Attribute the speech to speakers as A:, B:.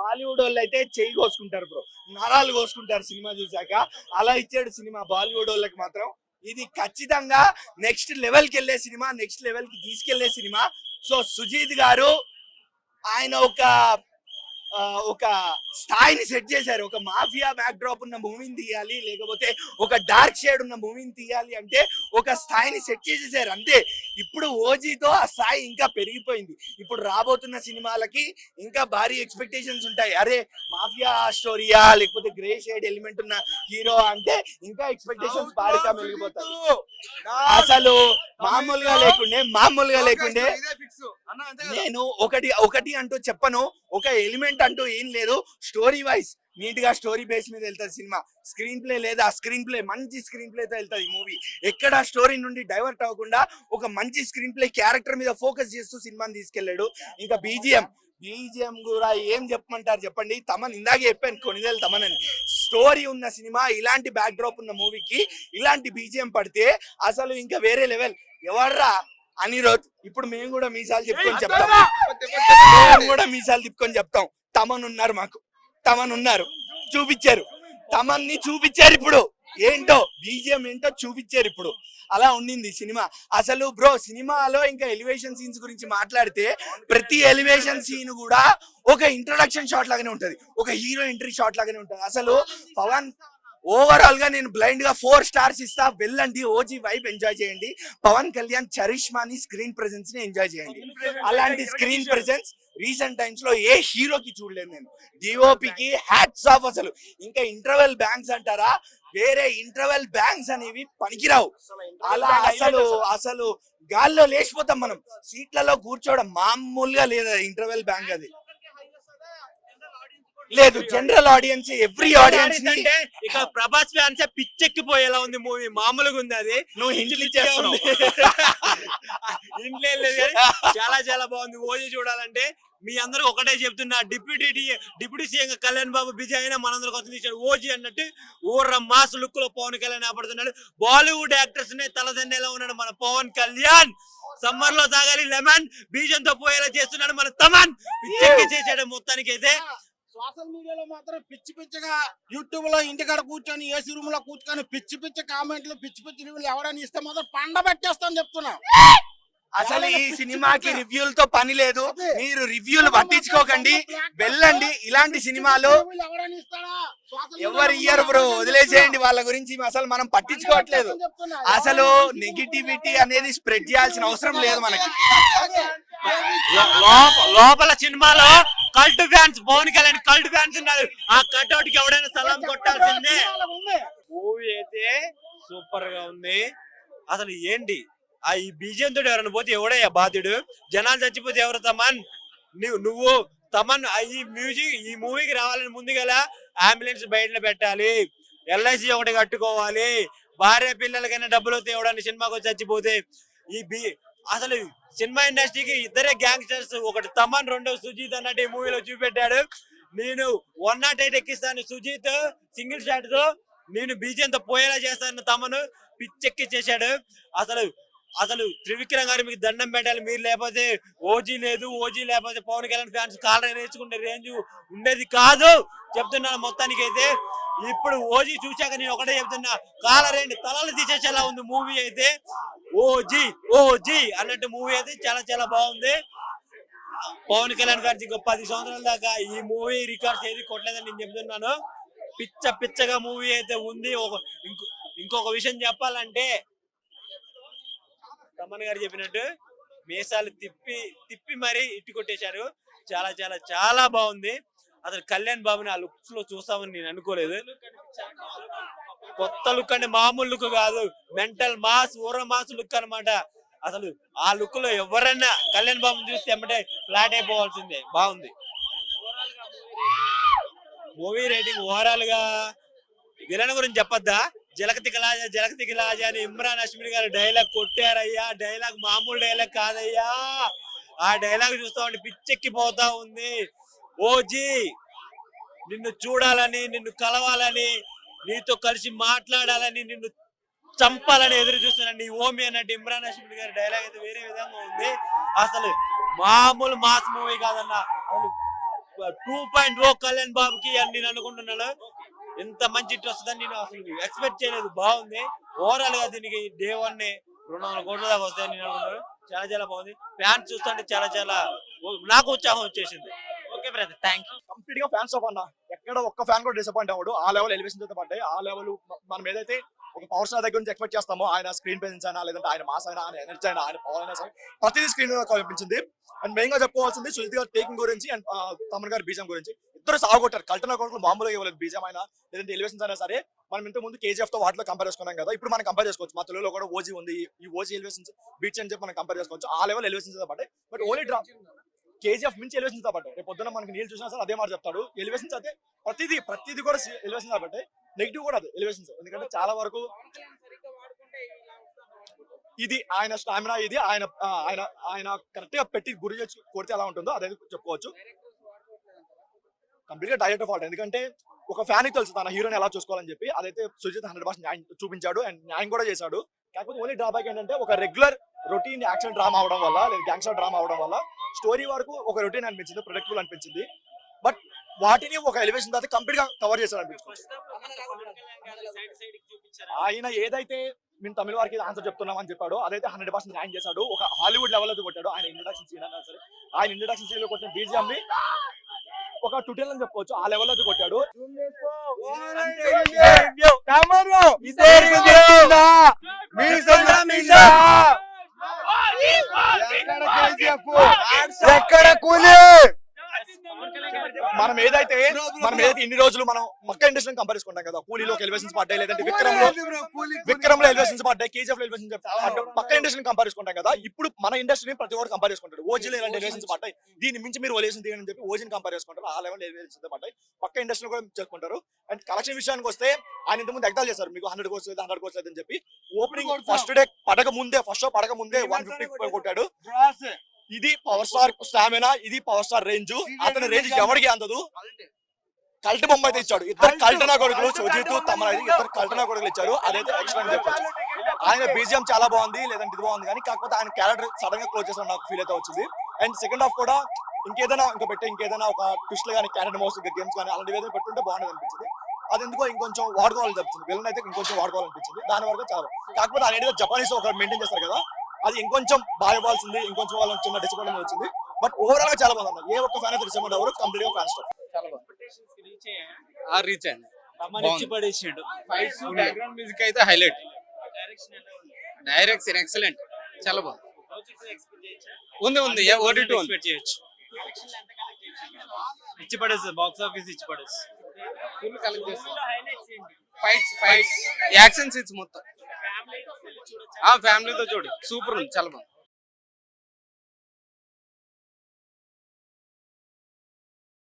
A: బాలీవుడ్ వాళ్ళు అయితే చెయ్యి కోసుకుంటారు బ్రో. నరాలు కోసుకుంటారు సినిమా చూసాక అలా ఇచ్చాడు సినిమా బాలీవుడ్ వాళ్ళకి మాత్రం. ఇది ఖచ్చితంగా నెక్స్ట్ లెవెల్కి వెళ్ళే సినిమా నెక్స్ట్ లెవెల్కి తీసుకెళ్ళే సినిమా. సో సుజీత్ గారు ఆయన ఒక ఒక స్థాయిని సెట్ చేశారు. ఒక మాఫియా బ్యాక్ డ్రాప్ ఉన్న మూవీని తీయాలి లేకపోతే ఒక డార్క్ షేడ్ ఉన్న మూవీని తీయాలి అంటే ఒక స్థాయిని సెట్ చేసేసారు. అంతే. ఇప్పుడు ఓజీతో ఆ స్థాయి ఇంకా పెరిగిపోయింది. ఇప్పుడు రాబోతున్న సినిమాలకి ఇంకా భారీ ఎక్స్పెక్టేషన్స్ ఉంటాయి. అరే మాఫియా స్టోరీయా లేకపోతే గ్రే షేడ్ ఎలిమెంట్ ఉన్న హీరో అంటే ఇంకా ఎక్స్పెక్టేషన్స్ భారీగా మెరిగిపోతాయి. అసలు మామూలుగా లేకుండే మామూలుగా లేకుండే నేను ఒకటి ఒకటి అంటూ చెప్పను ఒక ఎలిమెంట్ అంటూ ఏం లేదు. స్టోరీ వైజ్ నీట్గా స్టోరీ బేస్ మీద వెళ్తుంది సినిమా. స్క్రీన్ ప్లే లేదా స్క్రీన్ ప్లే మంచి స్క్రీన్ ప్లేతో వెళ్తుంది మూవీ. ఎక్కడ స్టోరీ నుండి డైవర్ట్ అవ్వకుండా ఒక మంచి స్క్రీన్ ప్లే క్యారెక్టర్ మీద ఫోకస్ చేస్తూ సినిమాని తీసుకెళ్ళాడు ఇంకా బీజిఎం. బీజిఎం కూడా ఏం చెప్పమంటారు చెప్పండి? తమన్ ఇందాకే చెప్పాను కొనిదేలు తమన్ అని. స్టోరీ ఉన్న సినిమా ఇలాంటి బ్యాక్ డ్రాప్ ఉన్న మూవీకి ఇలాంటి బీజిఎం పడితే అసలు ఇంకా వేరే లెవెల్. ఎవర్రా? అనిరోధ్ ఇప్పుడు మేము కూడా మీసాలు చెప్పుకొని చెప్తాం. మేము కూడా మీసాలు తిప్పుకొని చెప్తాం. తమన్ ఉన్నారు మాకు. తమన్ ఉన్నారు చూపించారు. తమన్ని చూపించారు ఇప్పుడు. ఏంటో? బీజిఎం ఏంటో చూపించారు ఇప్పుడు. అలా ఉండింది సినిమా. అసలు బ్రో సినిమాలో ఇంకా ఎలివేషన్ సీన్స్ గురించి మాట్లాడితే ప్రతి ఎలివేషన్ సీన్ కూడా ఒక ఇంట్రొడక్షన్ షాట్ లాగానే ఉంటది. ఒక హీరో ఎంట్రీ షాట్ లాగానే ఉంటది. అసలు పవన్ ఓవరాల్గా నేను బ్లైండ్గా ఫోర్ స్టార్స్ ఇస్తా వెళ్ళండి ఓజీ వైబ్ ఎంజాయ్ చేయండి. పవన్ కళ్యాణ్ చరిష్మాని స్క్రీన్ ప్రెజెన్స్ని ఎంజాయ్ చేయండి. అలాంటి స్క్రీన్ ప్రెజెన్స్ రీసెంట్ టైమ్స్లో ఏ హీరోకి చూడలేదు నేను. డిఓపికి హ్యాట్స్ ఆఫ్ అసలు. ఇంకా ఇంటర్వెల్ బ్యాంక్స్ అంటారా? వేరే ఇంటర్వెల్ బ్యాంక్స్ అనేవి పనికిరావు. అలా అసలు అసలు? గాల్లో లేచిపోతాం మనం. సీట్లలో కూర్చోవడం మామూలుగా లేదు ఇంటర్వెల్ బ్యాంక్ అది? లేదు జనరల్ ఆడియన్స్ ఎవ్రీ ఆడియన్స్
B: అంటే ఇక ప్రభాస్ ఫ్యాన్స్ పిచ్చెక్కిపోయేలా ఉంది మూవీ. మామూలుగా ఉంది అది.
A: నువ్వు ఇచ్చేస్తున్నావు.
B: ఇంట్లో లేదు చాలా చాలా బాగుంది. ఓజీ చూడాలంటే మీ అందరూ ఒకటే చెప్తున్నా. Deputy deputy CM Kalyan Babu busy అయినా మనందరూ కొత్త తీశాడు. ఓజీ అన్నట్టు ఊర్ర మాస్ లుక్లో పవన్ కళ్యాణ్ ఆపడుతున్నాడు. బాలీవుడ్ యాక్టర్స్ నే తలదండేలా ఉన్నాడు మన పవన్ కళ్యాణ్. సమ్మర్లో తాగాలి లెమన్ బీజంతో పోయేలా చేస్తున్నాడు మన తమన్. పిచ్చెక్కి చేసాడు మొత్తానికి అయితే
C: సోషల్ మీడియాలో మాత్రం పిచ్చి పిచ్చిగా యూట్యూబ్లో ఇంటికాడ కూర్చొని ఏసీ రూమ్లో కూర్చొని పిచ్చి పిచ్చి కామెంట్లు పిచ్చి పిచ్చి రివ్యూలు ఎవరైనా ఇస్తే మాత్రం పండ పెట్టేస్తాను చెప్తున్నా.
A: అసలు ఈ సినిమాకి రివ్యూలతో పని లేదు. మీరు రివ్యూలు పట్టించుకోకండి. వెళ్ళండి. ఇలాంటి సినిమాలు ఎవరు ఇయ్యరు బ్రో? వదిలేసేయండి వాళ్ళ గురించి. అసలు మనం పట్టించుకోవట్లేదు. అసలు నెగిటివిటీ అనేది స్ప్రెడ్ చేయాల్సిన అవసరం లేదు మనకి.
B: లోపల సినిమాలో cult fans Pawan Kalyan cult fans ఉన్నారు. ఆ కట్అవుట్కి ఎవడైనా సలాం కొట్టాల్సిందే. మూవీ అయితే సూపర్గా ఉంది. అసలు ఏంటి? ఆ ఈ బీజం తోటి ఎవరైనా పోతే ఎవడయ్యా బాధ్యుడు? జనాలు చచ్చిపోతే ఎవరు తమన్? నువ్వు తమన్ ఈ మ్యూజిక్ ఈ మూవీకి రావాలని ముందుగల అంబులెన్స్ బయట పెట్టాలి. ఎల్ఐసి ఒకటి కట్టుకోవాలి. భార్య పిల్లలకైనా డబ్బులు ఎవడని ఎవడన్నా సినిమాకి వచ్చి చచ్చిపోతే ఈ బి అసలు సినిమా ఇండస్ట్రీకి ఇద్దరే గ్యాంగ్స్టర్స్ ఒకటి తమన్ రెండో సుజీత్ అన్నట్టు ఈ మూవీలో చూపెట్టాడు. నేను వన్ నాట్ ఎయిట్ ఎక్కిస్తాను సుజీత్ సింగిల్ షాట్తో. నేను బీజంతో పోయేలా చేస్తాను తమను పిచ్చెక్కి చేశాడు అసలు అసలు త్రివిక్రమ్ గారు మీకు దండం పెట్టాలి. మీరు లేకపోతే ఓజీ లేదు ఓజీ లేకపోతే పవన్ కళ్యాణ్ ఫ్యాన్స్ కాలర్ నేర్చుకునే రేంజ్ ఉండేది కాదు. చెప్తున్నాను మొత్తానికి అయితే ఇప్పుడు ఓజీ చూశాక నేను ఒకటే చెప్తున్నా కాలర్ ఏంటి తలలు తీసేసేలా ఉంది మూవీ అయితే. ఓజీ ఓజీ అన్నట్టు మూవీ అయితే చాలా చాలా బాగుంది. పవన్ కళ్యాణ్ గారి ఇంకో పది సంవత్సరాల దాకా ఈ మూవీ రికార్డ్స్ ఏది కొట్టలేదని నేను చెప్తున్నాను. పిచ్చ పిచ్చగా మూవీ అయితే ఉంది. ఒక ఇంకొక విషయం చెప్పాలంటే తమ్మన్ గారు చెప్పినట్టు మీసాలు తిప్పి తిప్పి మరీ ఇట్టి కొట్టేశారు. చాలా చాలా చాలా బాగుంది. అసలు కళ్యాణ్ బాబుని ఆ లుక్స్లో చూస్తామని నేను అనుకోలేదు. కొత్త లుక్ అంటే మామూలు లుక్ కాదు. మెంటల్ మాస్ ఊర మాస్ లుక్ అన్నమాట. అసలు ఆ లుక్లో ఎవరైనా కళ్యాణ్ బాబు చూస్తే ఎమ్మటే ఫ్లాట్ అయిపోవాల్సిందే. బాగుంది. మూవీ రేటింగ్ ఓవరాల్గా విలన్ గురించి చెప్పొద్దా? జలకతిక లాజా జలకతి లాజా అని ఇమ్రాన్ అష్మిన్ గారు డైలాగ్ కొట్టారయ్యా. డైలాగ్ మామూలు డైలాగ్ కాదయ్యా. ఆ డైలాగ్ చూస్తా ఉంటే పిచ్చెక్కిపోతా ఉంది. ఓజీ నిన్ను చూడాలని నిన్ను కలవాలని నీతో కలిసి మాట్లాడాలని నిన్ను చంపాలని ఎదురు చూస్తున్నాను నీ ఓమి అన్నట్టు ఇమ్రాన్ హష్మిన్ గారి డైలాగ్ అయితే వేరే విధంగా ఉంది. అసలు మామూలు మాస్ మూవీ కాదన్న టూ పాయింట్ ఓ కళ్యాణ్ బాబుకి అని నేను అనుకుంటున్నాను. ఎంత మంచి హిట్ వస్తుందని నేను అసలు ఎక్స్పెక్ట్ చేయలేదు. బాగుంది. ఓవరాల్గా దీనికి డే వన్ రెండు వందల కోట్ల దాకా వస్తాయని నేను అనుకుంటున్నాను. చాలా చాలా బాగుంది. ఫ్యాన్స్ చూస్తుంటే చాలా చాలా నాకు ఉత్సాహం వచ్చేసింది. ఓకే బ్రదర్ థ్యాంక్ యూ
D: కంప్లీట్గా ఫ్యాన్స్ ఆఫ్ అన్న. ఎక్కడ ఒక్క ఫ్యాన్ కూడా డిసప్పాయింట్ అవ్వడు. ఆ లెవెల్ ఎలివేషన్ అయితే పడ్డాయి. ఆ లెవెల్ మనం ఏదైతే ఒక పవర్ స్టార్ దగ్గర నుంచి ఎక్స్పెక్ట్ చేస్తామో ఆయన స్క్రీన్ ప్రెజెన్స్ అయినా లేదంటే ఆయన మాస్ అయినా ఆయన ఎనర్జీ అయినా ఆయన పవర్ అయినా సరే ప్రతిదీ స్క్రీన్ కనిపించింది. అండ్ మెయిన్గా చెప్పుకోవాల్సింది సుజిత్ గారు టేకింగ్ గురించి అండ్ తమన్ గారి బీజం గురించి. ఇద్దరు సాగొట్టారు కల్టన కొడుకులు మామూలుగా ఇవ్వలేదు బీజం అయినా లేదంటే ఎలివేషన్స్ అయినా సరే మనం ఇంత ముందు కేజీఎఫ్తో వాటిలో కంపేర్ చేసుకున్నాం కదా ఇప్పుడు మనం కంపేర్ చేసుకోవచ్చు. మా తెలుగులో కూడా ఓజీ ఉంది. ఈ ఓజీ ఎలివేషన్స్ బీచ్ అని చెప్పి మనం కంపేర్ చేసుకోవచ్చు. ఆ లెవెల్ ఎలివేషన్స్ పడ్డాయి. బట్ ఓన్లీ డ్రా కేజీఎఫ్ మించి ఎలివేషన్ పడ్డాయి. రేపు పొద్దున మనకి నీళ్ళు చూసినా సార్ అదే మాట చెప్తాడు. ఎలివేషన్స్ అయితే ప్రతిదీ ప్రతిదీ కూడా ఎలివేషన్ పడ్డాయి. నెగిటివ్ కూడా అది ఎలివేషన్స్ ఎందుకంటే చాలా వరకు ఇది ఆయన స్టామినా ఇది ఆయన ఆయన ఆయన కరెక్ట్గా పెట్టి గురి చేసి కొడితే ఎలా ఉంటుందో అదే చెప్పుకోవచ్చు. కంప్లీట్గా డైరెక్ట్ ఫాల్ట్ ఎందుకంటే ఒక ఫ్యాన్కి తెలుసు తన హీరోని ఎలా చూసుకోవాలని చెప్పి. అదైతే సుజిత్ హండ్రెడ్ పర్సెంట్ న్యాయం చూపించాడు అండ్ న్యాయం కూడా చేశాడు. కాకపోతే ఓన్లీ డ్రాబ్యాక్ ఏంటంటే ఒక రెగ్యులర్ రొటీన్ యాక్షన్ డ్రామా అవడం వల్ల లేదా గ్యాంగ్స్టర్ డ్రామా అవడం వల్ల స్టోరీ వరకు ఒక రొటీన్ అనిపించింది ప్రొడక్టిబుల్ అనిపించింది. బట్ వాటిని ఒక ఎలివేషన్ తర్వాత కంప్లీట్గా కవర్ చేశాడు అనిపించుకోవచ్చు ఆయన ఏదైతే మేము తమిళ వారికి ఆన్సర్ చెప్తున్నాం అని చెప్పాడు అదైతే హండ్రెడ్ పర్సెంట్ న్యాయం చేశాడు. ఒక హాలీవుడ్ లెవెల్ అయితే కొట్టాడు. ఆయన ఇంట్రడక్షన్ సీన్ అన్నా సరే. ఆయన ఇంట్రడక్షన్ సీన్లో కొట్టిన బీజిఎం ని ఒక టుటెల్ అని చెప్పుకోవచ్చు ఆ లెవెల్ అయితే కొట్టాడు.
E: ఎక్కడ కూలి?
D: మనం ఏదైతే మనం ఏదైతే ఇన్ని రోజులు మనం పక్క ఇండస్ట్రీ కంపేర్ చేసుకుంటాం కదా కూలీలో ఎలివేషన్స్ పడ్డాయి లేదంటే విక్రమ్లో విక్రమ్లో ఎలివేషన్స్ పడ్డాయి కేజీఎఫ్లో ఎలివేషన్స్ పక్క ఇండస్ట్రీని కంపేర్ చేసుకుంటాం కదా ఇప్పుడు మన ఇండస్ట్రీని ప్రతి ఒక్కరు కంపేర్ చేసుకుంటారు. ఓజీలో ఇలాంటి ఎలివేషన్స్ పడ్డాయి దీని మించి మీరు ఎలివేషన్ తీయని చెప్పి ఓజీని కంపేర్ చేసుకుంటారు ఆ లెవెల్ ఎలివేషన్స్ పడ్డాయి పక్క ఇండస్ట్రీ కూడా చేసుకుంటారు. అండ్ కలెక్షన్ విషయానికి వస్తే ఆయన ఇంతకుముందు ఎగ్దాలు చేశారు మీకు హండ్రెడ్ కోర్స్ లేదు హండ్రెడ్ కోర్స్ లేదని చెప్పి. ఓపెనింగ్ ఫస్ట్ డే పడక ముందే ఫస్ట్ షో పడక ముందే వన్ ఫిఫ్టీ కొట్టాడు. ఇది పవర్ స్టార్ స్టామినా ఇది పవర్ స్టార్ రేంజ్ అతని రేంజ్ ఎవరికి అందదు? కల్ట్. బొమ్మ అయితే ఇచ్చాడు. ఇద్దరు కల్టనా కొడుకులు సుజిత్ తమ ఇద్దరు కల్టనా కొడుకులు ఇచ్చారు. అదైతే ఎక్స్ట్రా అని చెప్పొచ్చు. ఆయన బీజిఎం చాలా బాగుంది లేదంటే ఇది బాగుంది. కానీ కాకపోతే ఆయన క్యారెక్టర్ సడన్గా క్లోజ్ చేసిన నాకు ఫీల్ అయితే వచ్చింది. అండ్ సెకండ్ హాఫ్ కూడా ఇంకేదైనా ఇంకా పెట్టే ఇంకేదైనా ఒక ట్విస్ట్ కానీ క్యారెక్టర్ మోస్ట్ గేమ్స్ కానీ అలాంటివి ఏదైనా పెట్టుంటే బాగుండేది అనిపించింది. అది ఎందుకో ఇంకొంచెం వాడుకోవాలని చెప్తుంది. విలన్ అయితే ఇంకొంచెం వాడుకోవాలనిపించింది. దాని వరకు చాలా. కాకపోతే ఆయన జపానీస్ ఒక మెయింటైన్ చేస్తారు కదా. అది ఇంకొంచెం బాగా ఇవ్వాల్సింది ఇంకొంచెం వాళ్ళకి చిన్న డిసప్పాయింట్ వచ్చింది. బట్ ఓవరాల్గా చాలా బాగుంది. ఏ ఒక్క ఫ్యాన్ అయితే డిసప్పాయింట్ అవ్వరు కంప్లీట్గా ఫ్యాన్ స్టార్
E: రీచ్ అండి బ్యాక్గ్రౌండ్ మ్యూజిక్ అయితే హైలైట్ డైరెక్షన్ ఎక్సలెంట్ చాలా బాగుంది. ఉంది ఉంది. ఓటీ టూ
B: ఎక్స్పెక్ట్ చేయొచ్చు. ఇచ్చి పడేస్తుంది. బాక్స్ ఆఫీస్ ఇచ్చి పడేస్తుంది.
E: ఫుల్ కలెక్ట్ చేస్తుంది. ఫైట్స్ ఫైట్స్ యాక్షన్ సీన్స్ మొత్తం. ఫ్యామిలీతో చూడు. సూపర్ ఉంది. చాలా బాగుంది